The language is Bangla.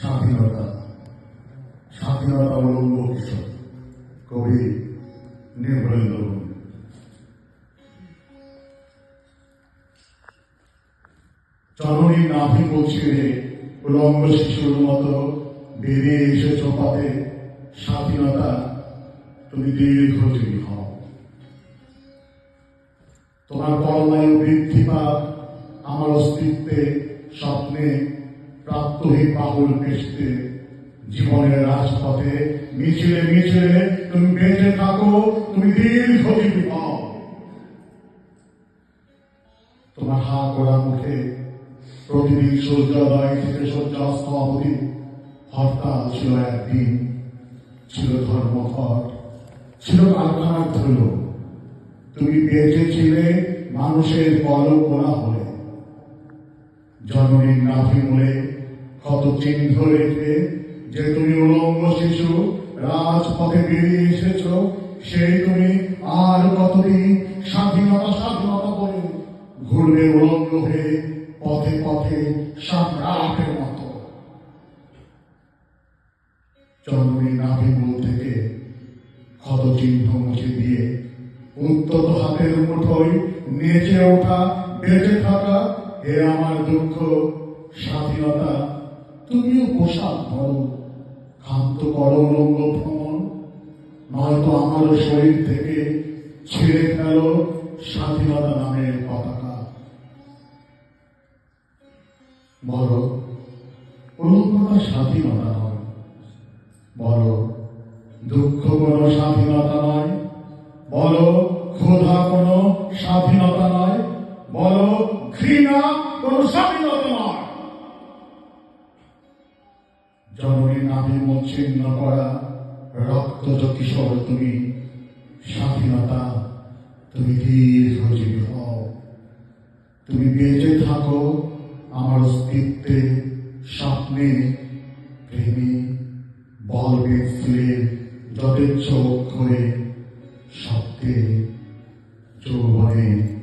স্বাধীনতা। স্বাধীনতা অবলম্ব কিশোর কবি নির্ভরেন্দ্র জননী নাভি পৌঁছিয়ে উলঙ্গ শিশুর মতো বেরিয়ে এসেছ পথে স্বাধীনতা তুমি দীর্ঘজীবী হও। তোমার পরমায়ু বৃদ্ধি পাক, আমার অস্তিত্বে স্বপ্নে প্রাত্যহিক বাহুল পেশতে জীবনের রাজপথে মিছিলে মিছিলে তুমি বেঁচে থাকো, তুমি দীর্ঘজীবী হও তোমার হা করা মুখে প্রতিদিন সূর্যোদয় থেকে সূর্যাস্ত অবধি হরতাল ছিল একদিন, ছিল ধর্মঘট, ছিল কারখানার ধুলো। তুমি বেঁচে ছিলে মানুষের কলপনা হলে। জননীর নাভি মূলে চিহ্ন রেখে যে তুমি উলঙ্গ শিশু, রাজপথে বেরিয়ে এসেছ, সেই তুমি আর কতদিন স্বাধীনতা স্বাধীনতা বলে ঘুরবে উলঙ্গ হয়ে পথে পথে সম্রাটের মতো? নাভি মূল থেকে ক্ষত চিহ্ন মুছে দিয়ে উত্তত হাতের মুঠোয় নেচে ওঠা, বেঁচে থাকা, এ আমার দুঃখ, স্বাধীনতা তুমিও পোশাক ধরো, ক্ষান্ত করো লঙ্গ ভ্রমণ, নয়তো আমার শরীর থেকে ছেড়ে ফেলো স্বাধীনতা নামের পতাকা। বড় উলঙ্গতা স্বাধীনতা নয় বড় দুঃখ কোনো স্বাধীনতা নয়, বলো, ক্ষোধা কোনো স্বাধীনতা নয়, বলো, ঘৃণা কোনো স্বাধীনতা নয়। জননী নামে মচ্ছিন্ন করা রক্ত কিশোর তুমি স্বাধীনতা, তুমি দীর্ঘজীবী হও। তুমি বেঁচে থাকো আমার অস্তিত্বে, স্বপ্নে প্রেমী বলবে স্ত্রীর যথেচ্ছ অক্ষরে সত্যে যৌবনে।